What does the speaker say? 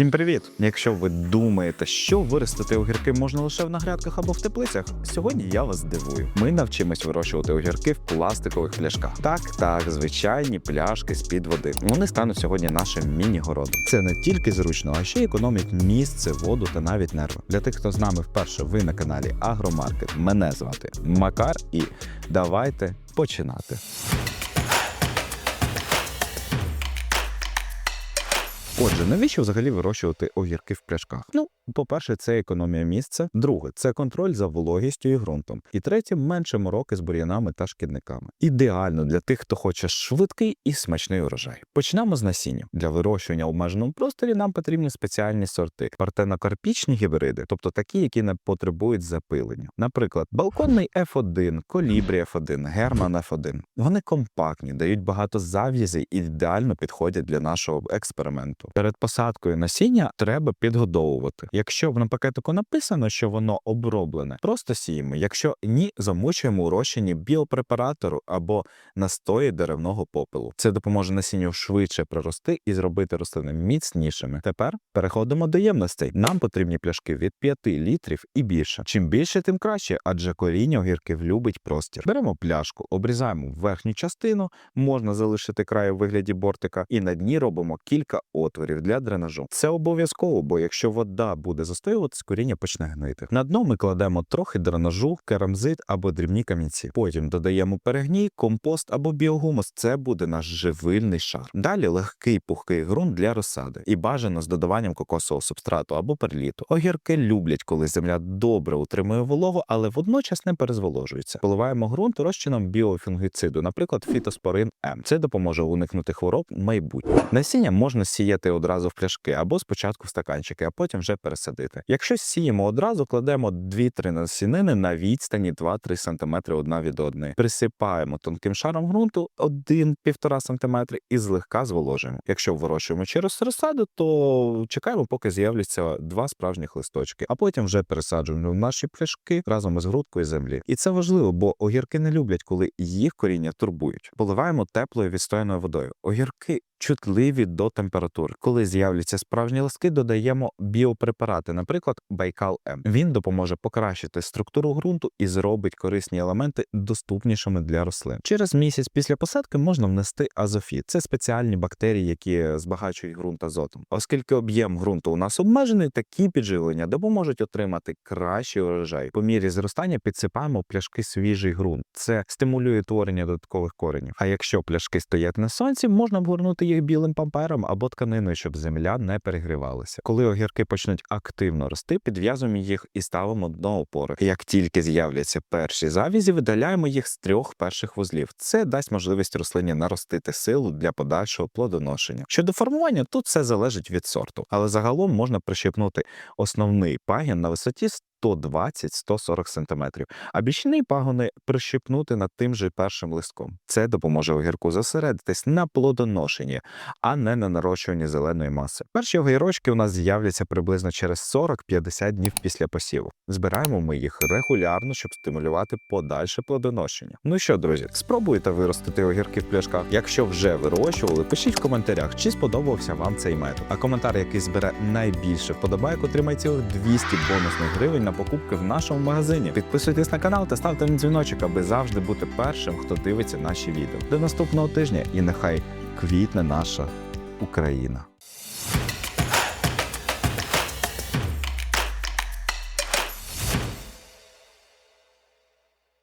Всім привіт! Якщо ви думаєте, що виростити огірки можна лише на грядках або в теплицях, сьогодні я вас здивую. Ми навчимось вирощувати огірки в пластикових пляшках. Так, так, звичайні пляшки з під води. Вони стануть сьогодні нашим міні-городом. Це не тільки зручно, а ще й економить місце, воду та навіть нерви. Для тих, хто з нами вперше, ви на каналі Агромаркет. Мене звати Макар, і давайте починати. Отже, навіщо взагалі вирощувати огірки в пляшках? Ну, по-перше, це економія місця. Друге, це контроль за вологістю і ґрунтом. І третє, менше мороки з бур'янами та шкідниками. Ідеально для тих, хто хоче швидкий і смачний урожай. Почнемо з насіння. Для вирощування в обмеженому просторі нам потрібні спеціальні сорти, партенокарпічні гібриди, тобто такі, які не потребують запилення. Наприклад, балконний F1, колібрі F1, Герман F1. Вони компактні, дають багато зав'язей і ідеально підходять для нашого експерименту. Перед посадкою насіння треба підгодовувати. Якщо на пакетику написано, що воно оброблене, просто сіємо. Якщо ні, замочуємо у біопрепаратору або настої деревного попелу. Це допоможе насінню швидше прорости і зробити рослини міцнішими. Тепер переходимо до ємностей. Нам потрібні пляшки від 5 літрів і більше. Чим більше, тим краще, адже коріння огірків любить простір. Беремо пляшку, обрізаємо верхню частину, можна залишити край у вигляді бортика, і на дні робимо кілька отворів для дренажу. Це обов'язково, бо якщо вода буде застоюватись, коріння почне гнити. На дно ми кладемо трохи дренажу, керамзит або дрібні камінці. Потім додаємо перегній, компост або біогумус. Це буде наш живильний шар. Далі легкий пухкий ґрунт для розсади і бажано з додаванням кокосового субстрату або перліту. Огірки люблять, коли земля добре утримує вологу, але водночас не перезволожується. Поливаємо ґрунт розчином біофунгіциду, наприклад, фітоспорин М. Це допоможе уникнути хвороб в майбутньому. Насіння можна сіяти одразу в пляшки або спочатку в стаканчики, а потім вже пересадити. Якщо сіємо одразу, кладемо 2-3 насінини на відстані 2-3 см одна від одної. Присипаємо тонким шаром ґрунту 1-1,5 см і злегка зволожуємо. Якщо вирощуємо через розсаду, то чекаємо, поки з'являться два справжніх листочки, а потім вже пересаджуємо в наші пляшки разом із грудкою землі. І це важливо, бо огірки не люблять, коли їх коріння турбують. Поливаємо теплою відстояною водою. Огірки чутливі до температури. Коли з'являться справжні листки, додаємо біопрепарати, наприклад, Байкал М. Він допоможе покращити структуру ґрунту і зробить корисні елементи доступнішими для рослин. Через місяць після посадки можна внести азофіт. Це спеціальні бактерії, які збагачують ґрунт азотом. Оскільки об'єм ґрунту у нас обмежений, такі підживлення допоможуть отримати кращий урожай. По мірі зростання підсипаємо пляшки свіжий ґрунт. Це стимулює творення додаткових коренів. А якщо пляшки стоять на сонці, можна обгорнути їх білим папером або тканиною, щоб земля не перегрівалася. Коли огірки почнуть активно рости, підв'язуємо їх і ставимо до опори. Як тільки з'являться перші завізі, видаляємо їх з трьох перших вузлів. Це дасть можливість рослині наростити силу для подальшого плодоношення. Щодо формування, тут все залежить від сорту, але загалом можна прищепнути основний пагін на висоті 120-140 см, а бічні пагони прищепнути над тим же першим листком. Це допоможе огірку зосередитись на плодоношенні, а не на нарощуванні зеленої маси. Перші огірочки у нас з'являться приблизно через 40-50 днів після посіву. Збираємо ми їх регулярно, щоб стимулювати подальше плодоношення. Ну що, друзі, спробуйте виростити огірки в пляшках. Якщо вже вирощували, пишіть в коментарях, чи сподобався вам цей метод. А коментар, який збере найбільше вподобайок, отримає цілих 200 бонусних гривень на покупки в нашому магазині. Підписуйтесь на канал та ставте на дзвіночок, аби завжди бути першим, хто дивиться наші відео. До наступного тижня і нехай квітне наша Україна.